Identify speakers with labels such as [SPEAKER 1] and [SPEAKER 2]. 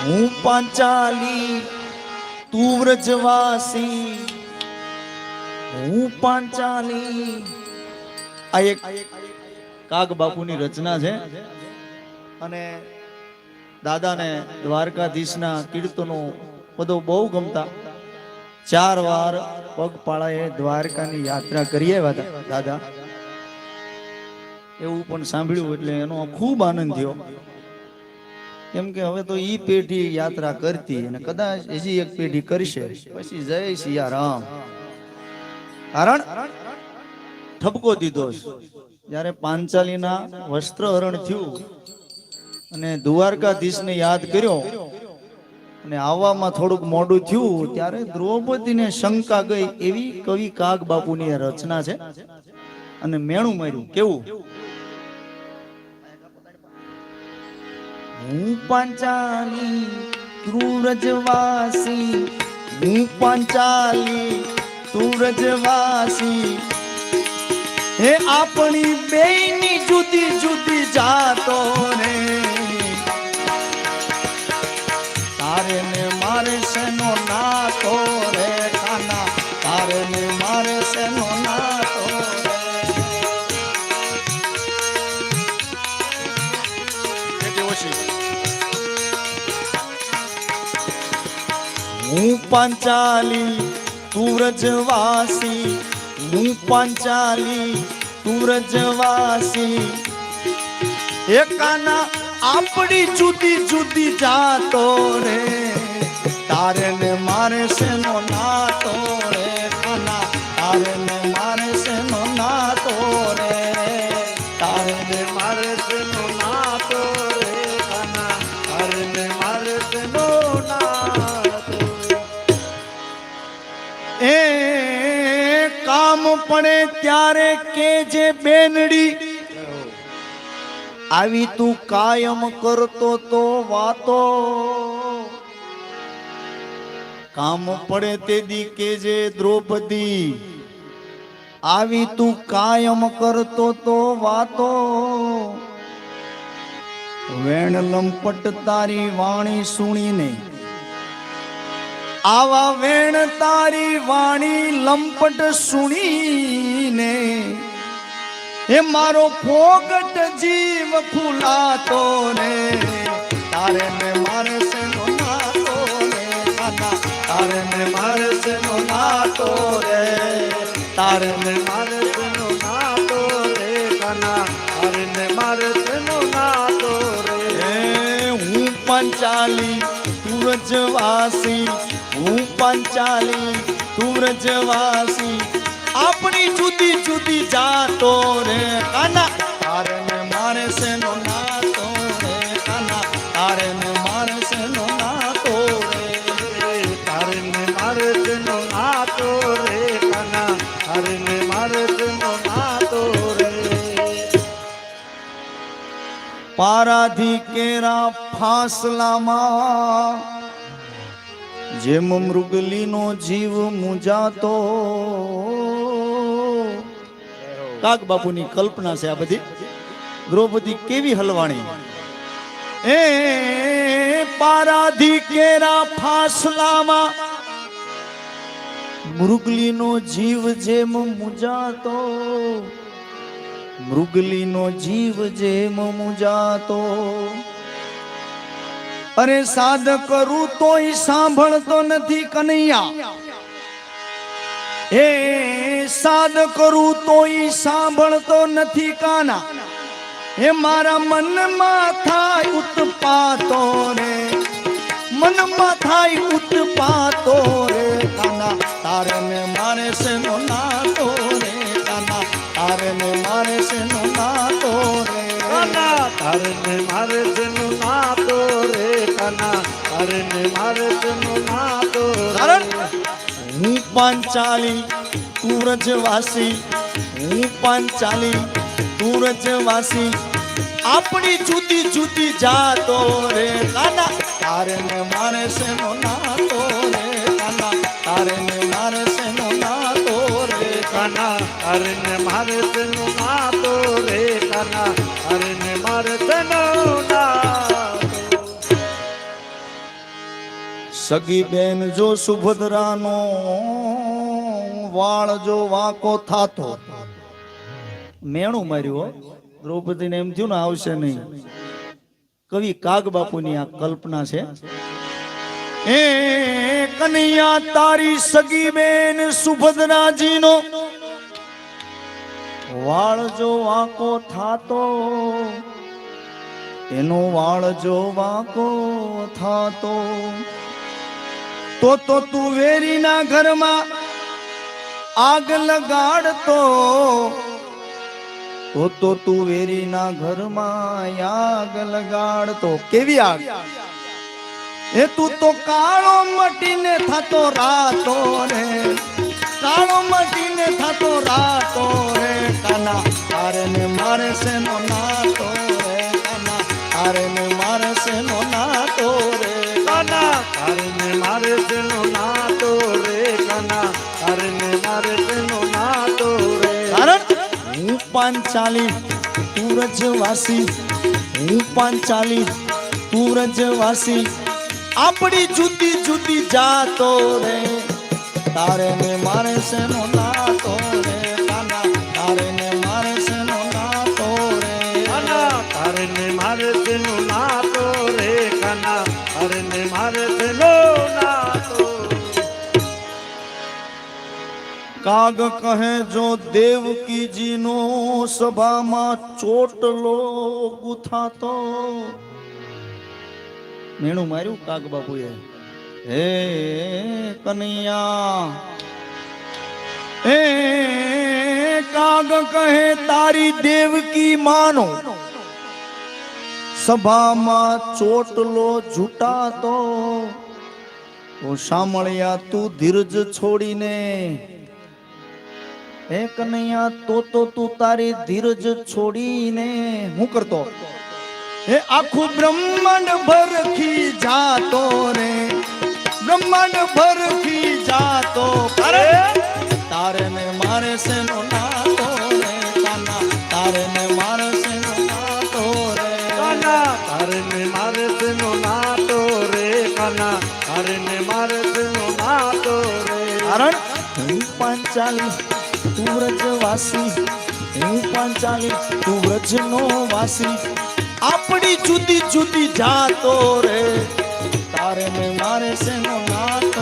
[SPEAKER 1] હું પાંચાલી તું વ્રજવાસી. હું પાંચાલી આ એક કાગ બાપુની રચના છે. અને દાદાને દ્વારકાધીશના કીર્તનો બધો બહુ ગમતા. ચાર વાર પગપાળાએ દ્વારકાની યાત્રા કરી આવ્યા દાદા. એવું પણ સાંભળ્યું એટલે એનો ખૂબ આનંદ થયો. કેમ કે હવે તો ઈ પેઢી યાત્રા કરતી અને કદાચ હજી એક પેઢી કરશે. પછી જય સિયારામ. કારણ ઠપકો દીધો. જ્યારે પાંચાલીના વસ્ત્રહરણ થયું અને દ્વારકાધીશને યાદ કર્યો અને આવવામાં થોડુંક મોડું થયું, ત્યારે દ્રૌપદીને શંકા ગઈ એવી કવિ કાગ બાપુની રચના છે. અને મેણું માર્યું. કેવું? હું પાંચાલી તુરજવાસી હું પાંચાલી તુરજવાસી. હે આપણી બેની જુદી જુદી જાતો રે હું પાંચાલી તુરજવાસી હું પાંચાલી તુરજવાસી એકાના આપણી જુદી જુદી જાતો રે. તારે ને મારે સેનો નાતો ત્યારે કે જે બેનડી આવી તું કાયમ કરતો તો વાતો. કામ પડે તે દી કે જે દ્રૌપદી આવી તું કાયમ કરતો તો વાતો. વેણ લંપટ તારી વાણી સુણીને આવા વેણ તારી વાણી લંપટ સુણીને હે મારો ફોગટ જીવ ફૂલાતો રે. તારે ને મારે નો નાતો રે તારે ને મારે નો નાતો રે. તારે ને મારે નો નાતો રે કાના તારે મારે નો નાતો રે. હું પંચાલી તું રજવાસી હું પંચાલી, તું રજવાસી આપણી જુદી જુદી જાતો રે, કાના? તારે ને મારે સેનો નાતો રે, કાના? તારે ને મારે સેનો નાતો રે. તારે ને મારે સેનો નાતો રે, કાના? તારે ને મારે સેનો નાતો રે. પારાધી કેરા ફાસલામાં જેમ મૃગલીનો જીવ મુજાતો. કાક બાપુની કલ્પના છે આ બધી? દ્રૌપદી કેવી હલવાણી? એ પારાધી કેરા ફાસલામાં મૃગલીનો જીવ જેમ મુજાતો. મૃગલીનો જીવ જેમ મુજાતો. અરે સાદ કરું તોય સાંભળતો નથી કનૈયા. હે સાદ કરું તોય સાંભળતો નથી કાના. હે મારા મનમાં થાય ઉત્પાતો રે. મનમાં થાય ઉત્પાતો રે કાના. તારે ને મારે નો નાતો રે કાના. તારે ને મારે સેનો નાતો રે. કાના. તારે ને મારે સેનો નાતો રે કાના તારે ને મારે સેનો નાતો કારણ? હું પાંચાલી તું રજવાસી હું પાંચાલી તું રજવાસી આપણી જુદી જુદી જાતો રે નાના તારે ને મારે સેનો નાતો રે નાના તારે ને મારે સેનો નાતો રે કાના
[SPEAKER 2] તારે ને મારે તેનું નાતો રે કાના
[SPEAKER 1] સગી બેન જો સુભદ્રાનો વાળ જો વાંકો થાતો. મેણું માર્યું. દ્રૌપદીને એમ થયું ને, આવશે નહીં. કવિ કાગ બાપુની આ કલ્પના છે. એ કનૈયા, તારી સગી બેન સુભદ્રાજીનો વાળ જો વાંકો થાતો, એનો વાળ જો વાંકો થાતો. તો તો તું વેરીના ઘરમાં આગ લગાડતો. તો તો તું વેરીના ઘરમાં આગ લગાડતો. કેવી આગ? એ તું તો કાળો મટીને થતો રાતો રે. કાળો મટીને થતો રાતો રે. કાના તારે ને મારે છે નો નાતો. પાંચાલી રજવાસી હું પાંચાલી તું આપણી જુદી જુદી જાતો રે, તારે ને મારે છે નો નાતો રે કાના તારે ને મારે છે નો નાતો રે.
[SPEAKER 2] તાના તારે ને મારે તેનો નાતો રે, કાના ને મારે તેનો નાતો
[SPEAKER 1] કાગ કહે, જો દેવકીજી નો સભામાં ચોટલો ગુથાતો મેણું માર્યું કાગ બાપુએ. હે કનૈયા, હે કાગ કહે, તારી દેવકી માનો સભામાં ચોટલો જૂટાતો તો સાંભળ્યા તું ધીરજ છોડીને હે કનૈયા તો તો તું તારી ધીરજ છોડીને હું કરતો? હે આખું બ્રહ્માંડ ભરખી જાતો રે. બ્રહ્માંડ ભરખી જાતો અરે તારે? ને મારે સેનો નો નાતો રે? કાના તારે ને મારે સેનો નો નાતો રે?
[SPEAKER 2] કાના. તારે ને મારે તેનો નાતો રે? કાના તારે ને મારે તેનો નાતો રે?
[SPEAKER 1] કારણ હું પાંચાલી તું વ્રજવાસી હું પાંચાલી તું વ્રજનો વાસી. આપણી જુદી જુદી જાતો રે. તારે મેં મારે છે નો નાતો